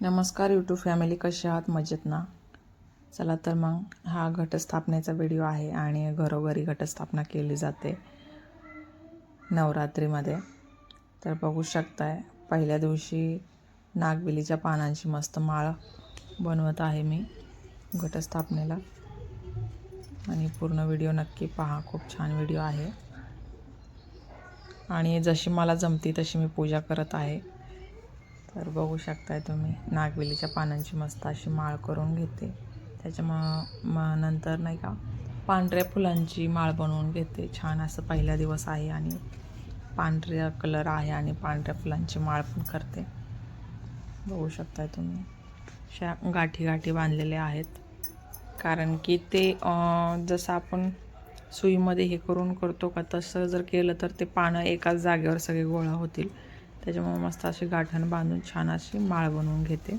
नमस्कार YouTube family कशी आहात? मजेत ना चला तर मग हा घटस्थापनेचा व्हिडिओ आहे आणि घरोघरी घटस्थापना केली जाते नवरात्रीमध्ये. तर बघू शकताय पहिल्या दिवशी नागबिलीच्या पानांची मस्त माळ बनवत आहे मी घटस्थापनेला. आणि पूर्ण व्हिडिओ नक्की पहा खूप छान व्हिडिओ आहे. आणि जशी मला जमती तशी मी पूजा करत आहे. तर बघू शकताय तुम्ही नागवेलीच्या पानांची मस्त अशी माळ करून घेते. त्याच्या मग मग नंतर नाही का पांढऱ्या फुलांची माळ बनवून घेते. छान असं पहिला दिवस आहे आणि पांढऱ्या कलर आहे आणि पांढऱ्या फुलांची माळ पण करते. बघू शकताय तुम्ही अशा गाठी गाठी बांधलेल्या आहेत. कारण की ते जसं आपण सुईमध्ये हे करून करतो का तसं जर केलं तर ते पानं एकाच जागेवर सगळे गोळा होतील. त्याच्यामुळे मस्त अशी गाठण बांधून छान अशी माळ बनवून घेते.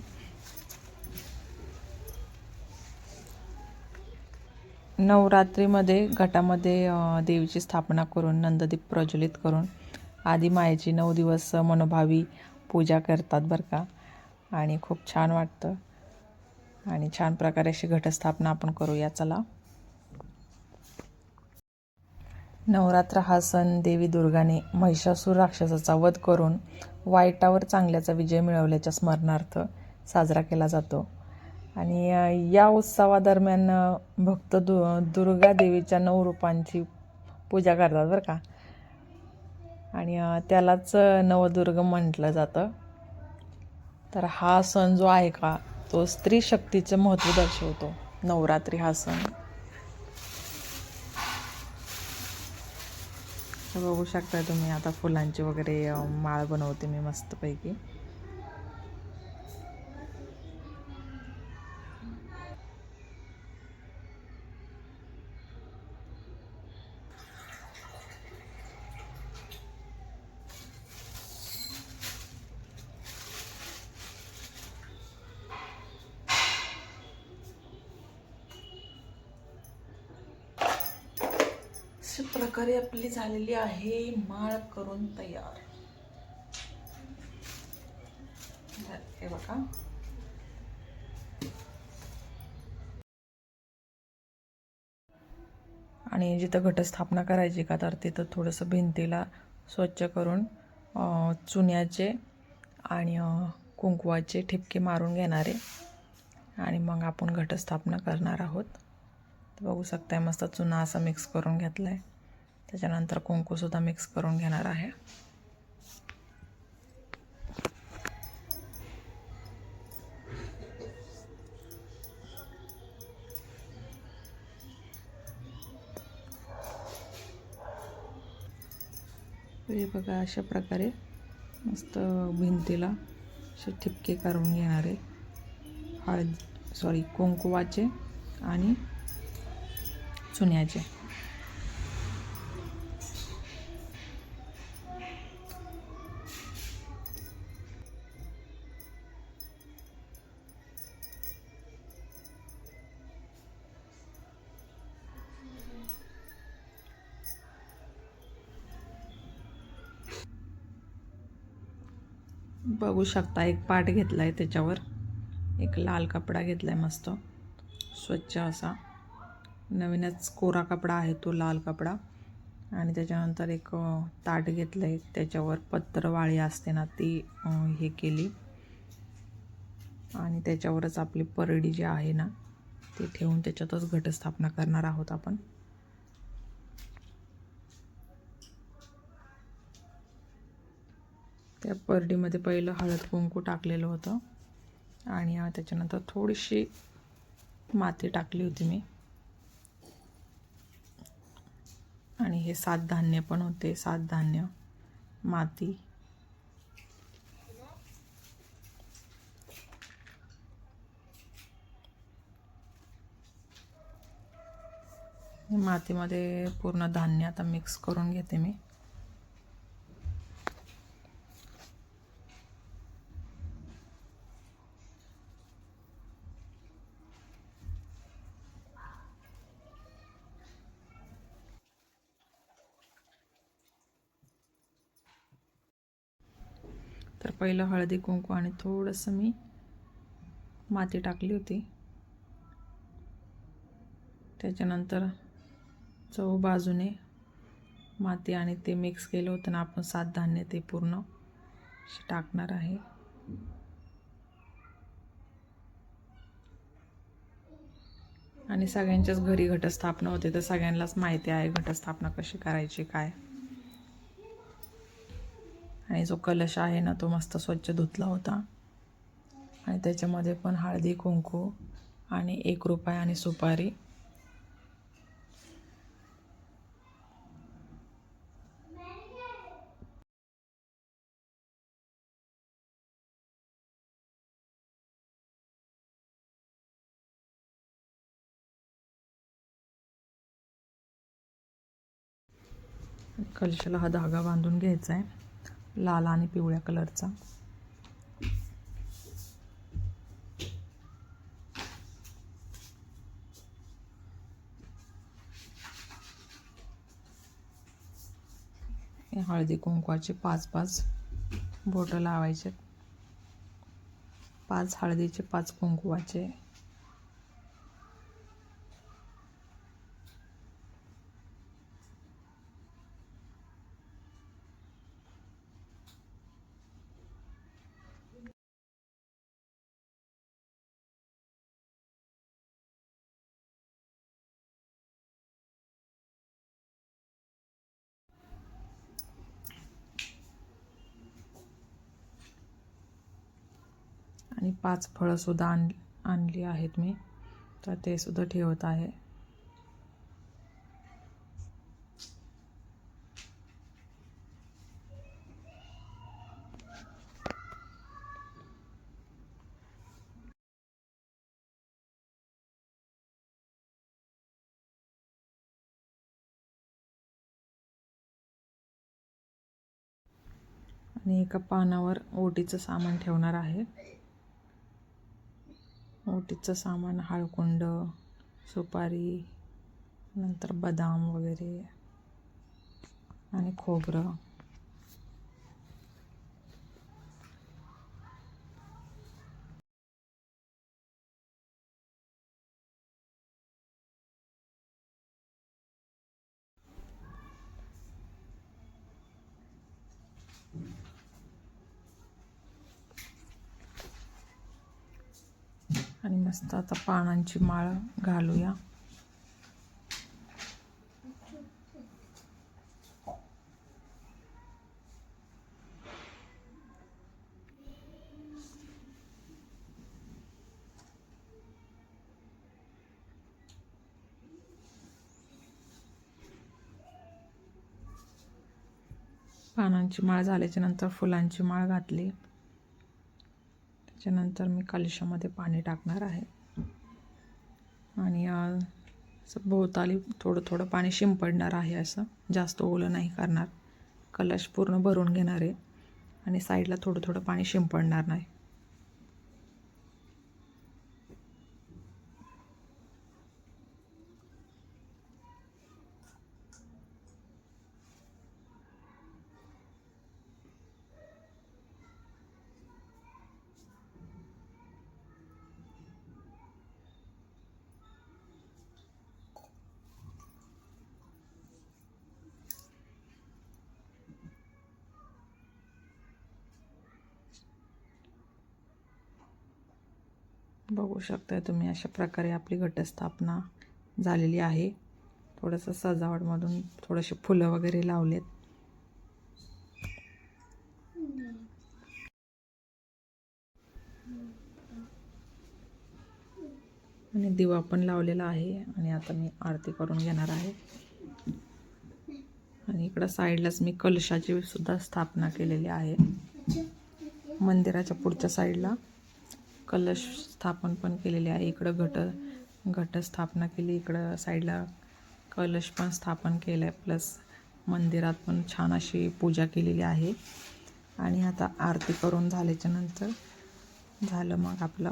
नवरात्रीमध्ये घटामध्ये देवीची स्थापना करून नंददीप प्रज्वलित करून आधी मायेची नऊ दिवस मनोभावी पूजा करतात बरं का. आणि खूप छान वाटतं. आणि छान प्रकारे अशी घटस्थापना आपण करूया. चला. नवरात्र हा सण देवी दुर्गाने महिषासूर राक्षसाचा वध करून वाईटावर चांगल्याचा विजय मिळवल्याच्या स्मरणार्थ साजरा केला जातो. आणि या उत्सवादरम्यान भक्त दु दुर्गा देवीच्या नऊ रूपांची पूजा करतात बरं का. आणि त्यालाच नवदुर्ग म्हटलं जातं. तर हा सण जो आहे का तो स्त्री शक्तीचं महत्त्व दर्शवतो. नवरात्री हा सण. तर बघू शकता तुम्ही. आता फुलांची वगैरे माळ बनवते मी मस्तपैकी अशा प्रकारे आपली झालेली आहे माळ करून तयार. हे बघा. आणि जिथं घटस्थापना करायची का तर तिथं थोडंसं भिंतीला स्वच्छ करून चुन्याचे आणि कुंकवाचे ठिपके मारून घेणारे. आणि मग आपण घटस्थापना करणार आहोत. तर बघू शकताय मस्त चुना असा मिक्स करून घेतला आहे त्याच्यानंतर कुंकूसुद्धा मिक्स करून घेणार आहे. हे बघा अशा प्रकारे मस्त भिंतीला असे ठिपके करून घेणारे हळद सॉरी कुंकुवाचे आणि चुन्याचे. बघू शकता एक पाट घेतला आहे त्याच्यावर. एक लाल कपडा घेतला आहे मस्त. स्वच्छ असा. नवीनच कोरा कपडा आहे तो लाल कपडा. आणि त्याच्यानंतर एक ताट घेतलं आहे त्याच्यावर. पत्रवाळी असते ना ती हे केली. आणि त्याच्यावरच आपली परडी जी आहे ना ती ठेवून त्याच्यातच घटस्थापना करणार आहोत आपण. त्या परडीमध्ये पहिलं हळद कुंकू टाकलेलं होतं. आणि त्याच्यानंतर थोडीशी माती टाकली होती मी. आणि हे सात धान्य पण होते सात धान्य माती. मातीमध्ये पूर्ण धान्य आता मिक्स करून घेते मी तर पहिलं हळदी कुंकू आणि थोडंसं मी माती टाकली होती. त्याच्यानंतर चव बाजूने माती आणि ते मिक्स केलं होतं ना आपण सात धान्य ते पूर्ण टाकणार आहे. आणि सगळ्यांच्याच घरी घटस्थापना होते तर सगळ्यांनाच माहिती आहे घटस्थापना कशी करायची काय? आणि जो कलश आहे ना तो मस्त स्वच्छ धुतला होता. आणि त्याच्यामध्ये पण हळदी कुंकू आणि एक रुपया आणि सुपारी. कलशाला हा धागा बांधून घ्यायचा आहे लाल आणि पिवळ्या कलरचा. हे हळदी कुंकवाचे पाच पाच बोटं लावायचे. पाच हळदीचे पाच कुंकवाचे. आणि पाच फळंसुद्धा आण आणली आहेत मी. तर ते सुद्धा ठेवत आहे. आणि एका पानावर ओटीचं सामान ठेवणार आहे. ओटीचं सामान हळकुंड सुपारी नंतर बदाम वगैरे आणि खोबरं. आणि मस्त आता पानांची माळ घालूया. पानांची माळ झाल्याच्यानंतर फुलांची माळ घातली. त्याच्यानंतर मी कलशामध्ये पाणी टाकणार आहे. आणि असं भोवताली थोडं थोडं पाणी शिंपडणार आहे असं. जास्त ओलं नाही करणार. कलश पूर्ण भरून घेणार आहे. आणि साईडला थोडं थोडं पाणी शिंपडणार नाही. बघू शकताय तुम्ही अशा प्रकारे आपली घटस्थापना झालेली आहे. थोडंसं सजावटमधून थोडेसे फुलं वगैरे लावलेत. आणि दिवा पण लावलेला आहे आणि आता मी आरती करून घेणार आहे. आणि इकडं साईडलाच मी कलशाची सुद्धा स्थापना केलेली आहे. मंदिराच्या पुढच्या साईडला. कलश स्थापन पण केलेले आहे. इकडं घट घट स्थापना केली. इकडं साईडला कलश पण स्थापन केलं आहे प्लस मंदिरात पण छान अशी पूजा केलेली आहे. आणि आता आरती करून झाल्याच्यानंतर झालं मग आपलं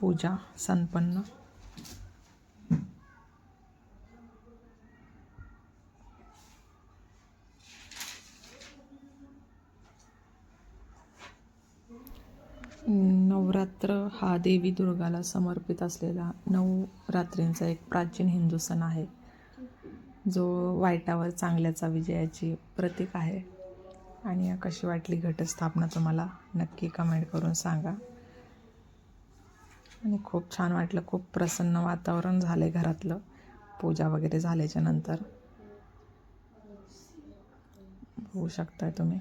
पूजा संपन्न. नवरात्र हा देवी दुर्गाला समर्पित असलेला नऊ रात्रींचा एक प्राचीन हिंदू सण आहे. जो वाईटावर चांगल्याचा विजयाची प्रतीक आहे. आणि कशी वाटली घटस्थापना तुम्हाला नक्की कमेंट करून सांगा. आणि खूप छान वाटलं खूप प्रसन्न वातावरण झालं आहे घरातलं. पूजा वगैरे झाल्याच्यानंतर. होऊ शकताय तुम्ही.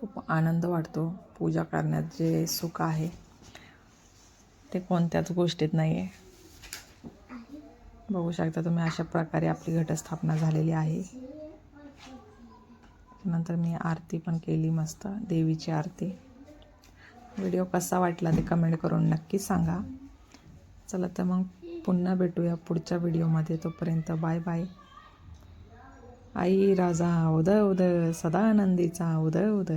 खूप आनंद वाटतो पूजा करण्यात जे सुख आहे. ते कोणत्याच गोष्टीत नाही आहे बघू शकता तुम्ही अशा प्रकारे आपली घटस्थापना झालेली आहे. नंतर मी आरती पण केली मस्त देवीची आरती. व्हिडिओ कसा वाटला ते कमेंट करून नक्की सांगा. चला तर मग पुन्हा भेटूया पुढच्या व्हिडिओमध्ये. तोपर्यंत बाय बाय. आई राजा उद उद सदानंदीचा उद उद